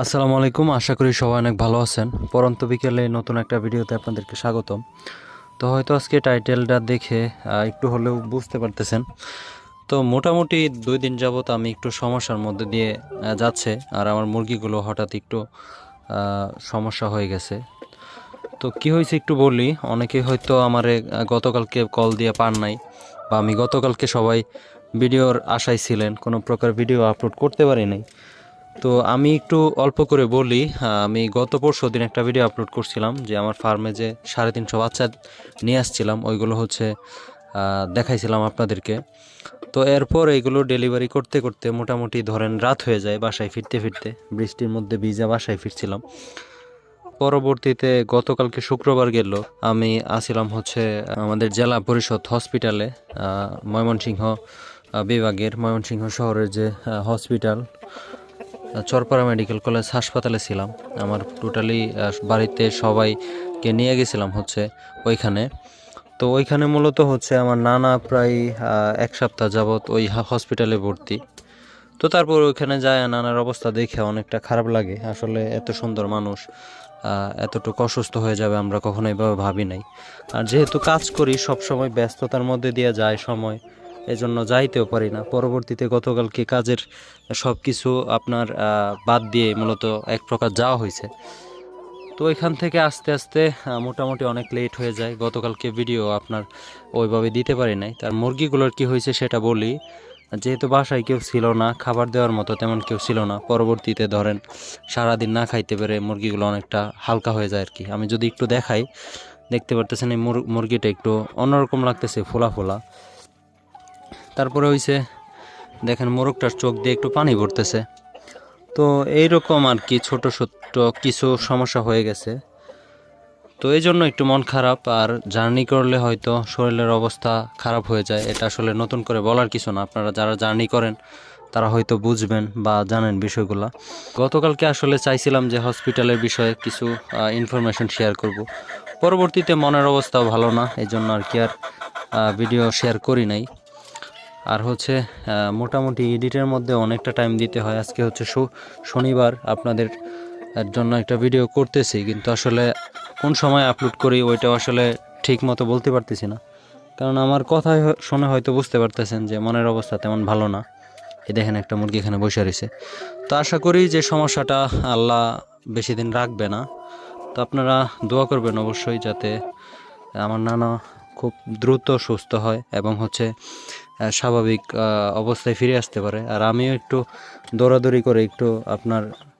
আসসালামু আলাইকুম, আশা করি সবাই অনেক ভালো আছেন। পরন্ত বিকেলে নতুন একটা ভিডিওতে আপনাদেরকে স্বাগতম। তো হয়তো আজকে টাইটেলটা দেখে একটু হলেও বুঝতে পারতেছেন। তো মোটামুটি দুই দিন যাবত আমি একটু সমস্যার মধ্যে দিয়ে যাচ্ছে, আর আমার মুরগিগুলো হঠাৎ একটু সমস্যা হয়ে গেছে। তো কি হয়েছে একটু বলি, অনেকে হয়তো আমারে গতকালকে কল দিয়ে পান নাই, বা আমি গতকালকে সবাই ভিডিওর আশায় ছিলেন, কোনো প্রকার ভিডিও আপলোড করতে পারি নাই। তো আমি একটু অল্প করে বলি আমি গত পরশু দিন একটা ভিডিও আপলোড করছিলাম যে আমার ফার্মে যে সাড়ে তিনশো বাচ্চা নিয়ে আসছিলাম, ওইগুলো হচ্ছে দেখাইছিলাম আপনাদেরকে। তো এরপর এইগুলো ডেলিভারি করতে করতে মোটামুটি ধরেন রাত হয়ে যায় বাসায় ফিরতে ফিরতে, বৃষ্টির মধ্যে ভিজা বাসায় ফিরছিলাম। পরবর্তীতে গতকালকে শুক্রবার গেল, আমি আসিলাম হচ্ছে আমাদের জেলা পরিষদ হসপিটালে ময়মনসিংহ বিভাগের ময়মনসিংহ শহরের যে হসপিটাল চরপাড়া মেডিকেল কলেজ হাসপাতালে ছিলাম। আমার টোটালি বাড়িতে সবাইকে নিয়ে গেছিলাম হচ্ছে ওইখানে। তো ওইখানে মূলত হচ্ছে আমার নানা প্রায় এক সপ্তাহ যাবৎ ওই হসপিটালে ভর্তি। তো তারপর ওইখানে যায়, নানার অবস্থা দেখে অনেকটা খারাপ লাগে। আসলে এত সুন্দর মানুষ এতটুকু অসুস্থ হয়ে যাবে আমরা কখনো এভাবে ভাবি নাই। আর যেহেতু কাজ করি সব সময় ব্যস্ততার মধ্যে দিয়ে যায় সময়। এজন্য যাইতেও পারি না। পরবর্তীতে গতকালকে কাজের সব কিছু আপনার বাদ দিয়ে মূলত এক প্রকার যাওয়া হয়েছে। তো এখান থেকে আস্তে আস্তে মোটামুটি অনেক লেট হয়ে যায়। গতকালকে ভিডিও আপনার ওইভাবে দিতে পারি নাই। তার মুরগিগুলোর কি হয়েছে সেটা বলি। যেহেতু বাসায় কেউ ছিল না, খাবার দেওয়ার মতো তেমন কেউ ছিল না। পরবর্তীতে ধরেন, সারাদিন না খাইতে পেরে মুরগিগুলো অনেকটা হালকা হয়ে যায় আর কি আমি যদি একটু দেখাই, দেখতে পারতেছেন এই মুর- মুরগিটা একটু অন্যরকম লাগতেছে, ফোলা ফোলা। তারপরে হইছে, দেখেন মোরগটার চোখ দিয়ে একটু পানি পড়তেছে। তো এইরকম আর কি ছোট ছোট কিছু সমস্যা হয়ে গেছে। তো এই জন্য একটু মন খারাপ আর জার্নি করলে হয়তো শরীরের অবস্থা খারাপ হয়ে যায়। এটা আসলে নতুন করে বলার কিছু না। আপনারা যারা জার্নি করেন, তারা হয়তো বুঝবেন বা জানেন বিষয়গুলো। গতকালকে আসলে চাইছিলাম যে হসপিটালের বিষয়ে কিছু ইনফরমেশন শেয়ার করব। পরবর্তীতে মনের অবস্থাও ভালো না। এই জন্য আর কি আর ভিডিও শেয়ার করি নাই। আর হচ্ছে মোটামুটি এডিটের মধ্যে অনেকটা টাইম দিতে হয়। আজকে হচ্ছে শনিবার, আপনাদের জন্য একটা ভিডিও করতেছি, কিন্তু আসলে কোন সময় আপলোড করি ওইটাও আসলে ঠিক মতো বলতে পারতেছি না। কারণ আমার কথা শুনে হয়তো বুঝতে পারতেছেন যে মনের অবস্থা তেমন ভালো না। এই দেখেন একটা মুরগি এখানে বসে রয়েছে। তো আশা করি যে সমস্যাটা আল্লাহ বেশি দিন রাখবে না। তো আপনারা দোয়া করবেন অবশ্যই যাতে আমার নানা খুব দ্রুত সুস্থ হয় এবং হচ্ছে স্বাভাবিক অবস্থায় ফিরে আসতে পারে। আর আমিও একটু দৌড়াদৌড়ি করে একটু আপনার